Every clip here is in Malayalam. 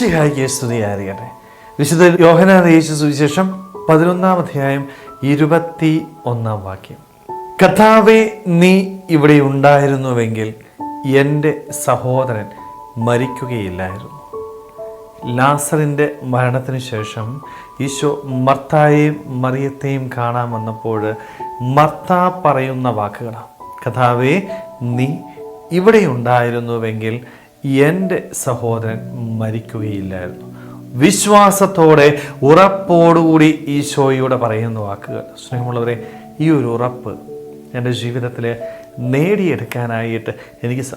ഈശ്വസിഹായിക്ക് സ്തുതിയായിരിക്കട്ടെ. വിശുദ്ധ യോഹന അറിയിച്ച സുവിശേഷം പതിനൊന്നാം അധ്യായം ഇരുപത്തി ഒന്നാം വാക്യം. കഥാവെ നീ ഇവിടെ ഉണ്ടായിരുന്നുവെങ്കിൽ എന്റെ സഹോദരൻ മരിക്കുകയില്ലായിരുന്നു. ലാസറിന്റെ മരണത്തിന് ശേഷം ഈശോ മർത്തായെയും മറിയത്തെയും കാണാൻ വന്നപ്പോൾ മർത്ത പറയുന്ന വാക്കുകളാണ്. കഥാവേ നീ ഇവിടെ ഉണ്ടായിരുന്നുവെങ്കിൽ എന്റെ സഹോദരൻ മരിക്കുകയില്ലായിരുന്നു. വിശ്വാസത്തോടെ ഉറപ്പോടുകൂടി ഈശോയോടെ പറയുന്ന വാക്കുകൾ. സ്നേഹമുള്ളവരെ ഈ ഒരു ഉറപ്പ് എന്റെ ജീവിതത്തിൽ നേടിയെടുക്കാനായിട്ട് എനിക്ക് സ-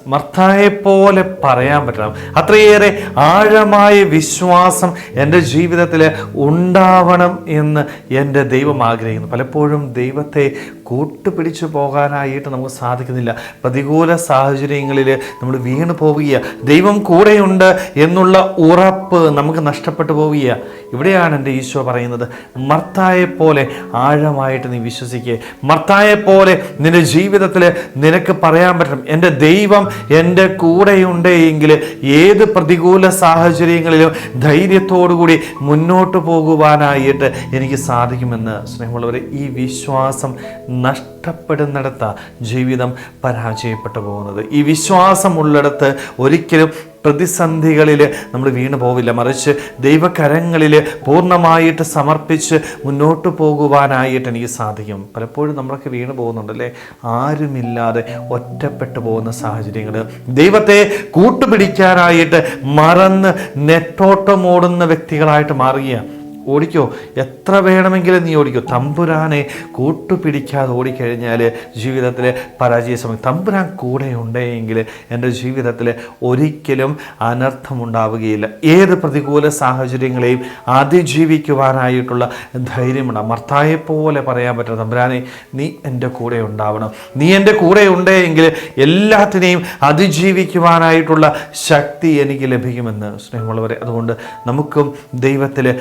പോലെ പറയാൻ പറ്റണം. അത്രയേറെ ആഴമായ വിശ്വാസം എന്റെ ജീവിതത്തിൽ ഉണ്ടാവണം എന്ന് എന്റെ ദൈവം ആഗ്രഹിക്കുന്നു. പലപ്പോഴും ദൈവത്തെ കൂട്ടുപിടിച്ചു പോകാനായിട്ട് നമുക്ക് സാധിക്കുന്നില്ല. പ്രതികൂല സാഹചര്യങ്ങളിൽ നമ്മൾ വീണു പോവുക ദൈവം കൂടെയുണ്ട് എന്നുള്ള ഉറപ്പ് നമുക്ക് നഷ്ടപ്പെട്ടു പോവുക ഇവിടെയാണ് എന്റെ ഈശോ പറയുന്നത് മർത്തായെ പോലെ ആഴമായിട്ട് നീ വിശ്വസിക്കുക മർത്തായെ പോലെ നിന്റെ ജീവിതത്തിൽ നിനക്ക് പറയാൻ പറ്റണം. എന്റെ ദൈവം എന്റെ കൂടെയുണ്ട് എങ്കിൽ ഏത് പ്രതികൂല സാഹചര്യങ്ങളിലും ധൈര്യത്തോടുകൂടി മുന്നോട്ട് പോകുവാനായിട്ട് എനിക്ക് സാധിക്കുമെന്ന് സ്നേഹമുള്ളവരെ ഈ വിശ്വാസം നഷ്ടപ്പെടുന്നിടത്ത ജീവിതം പരാജയപ്പെട്ടു പോകുന്നത്. ഈ വിശ്വാസമുള്ളിടത്ത് ഒരിക്കലും പ്രതിസന്ധികളിൽ നമ്മൾ വീണു പോവില്ല. മറിച്ച് ദൈവകരങ്ങളിൽ പൂർണമായിട്ട് സമർപ്പിച്ച് മുന്നോട്ട് പോകുവാനായിട്ട് എനിക്ക് സാധിക്കും പലപ്പോഴും നമ്മളൊക്കെ വീണു പോകുന്നുണ്ടല്ലേ? ആരുമില്ലാതെ ഒറ്റപ്പെട്ടു പോകുന്ന സാഹചര്യങ്ങൾ ദൈവത്തെ കൂട്ടുപിടിക്കാനായിട്ട് മറന്ന് നെട്ടോട്ടമോടുന്ന വ്യക്തികളായിട്ട് മാറുകയാണ്. ഓടിക്കോ. എത്ര വേണമെങ്കിലും നീ ഓടിക്കോ. തമ്പുരാനെ കൂട്ടുപിടിക്കാതെ ഓടിക്കഴിഞ്ഞാൽ ജീവിതത്തിൽ പരാജയ സമയം. തമ്പുരാൻ കൂടെ ഉണ്ടെങ്കിൽ എന്റെ ജീവിതത്തിൽ ഒരിക്കലും അനർത്ഥമുണ്ടാവുകയില്ല. ഏത് പ്രതികൂല സാഹചര്യങ്ങളെയും അതിജീവിക്കുവാനായിട്ടുള്ള ധൈര്യമുണ്ട്. മർത്തായെ പോലെ പറയാൻ പറ്റും തമ്പുരാനെ നീ എന്റെ കൂടെ ഉണ്ടാവണം. നീ എന്റെ കൂടെ ഉണ്ടെങ്കിൽ എല്ലാത്തിനെയും അതിജീവിക്കുവാനായിട്ടുള്ള ശക്തി എനിക്ക് ലഭിക്കുമെന്ന് സ്നേഹമുള്ളവരെ. അതുകൊണ്ട് നമുക്കും ദൈവത്തിൽ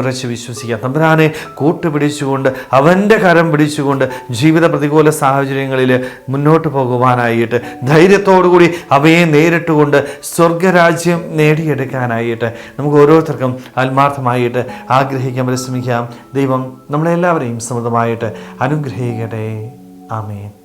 അടിയുറച്ച് വിശ്വസിക്കാം. തമ്പുരാനെ കൂട്ടുപിടിച്ചുകൊണ്ട് അവന്റെ കരം പിടിച്ചുകൊണ്ട് ജീവിത പ്രതികൂല സാഹചര്യങ്ങളിൽ മുന്നോട്ട് പോകുവാനായിട്ട് ധൈര്യത്തോടുകൂടി അവയെ നേരിട്ടുകൊണ്ട് സ്വർഗരാജ്യം നേടിയെടുക്കാനായിട്ട് നമുക്ക് ഓരോരുത്തർക്കും ആത്മാർത്ഥമായിട്ട് ആഗ്രഹിക്കാൻ പരിശ്രമിക്കാം. ദൈവം നമ്മളെല്ലാവരെയും സമൃദ്ധമായിട്ട് അനുഗ്രഹിക്കട്ടെ. ആമേൻ.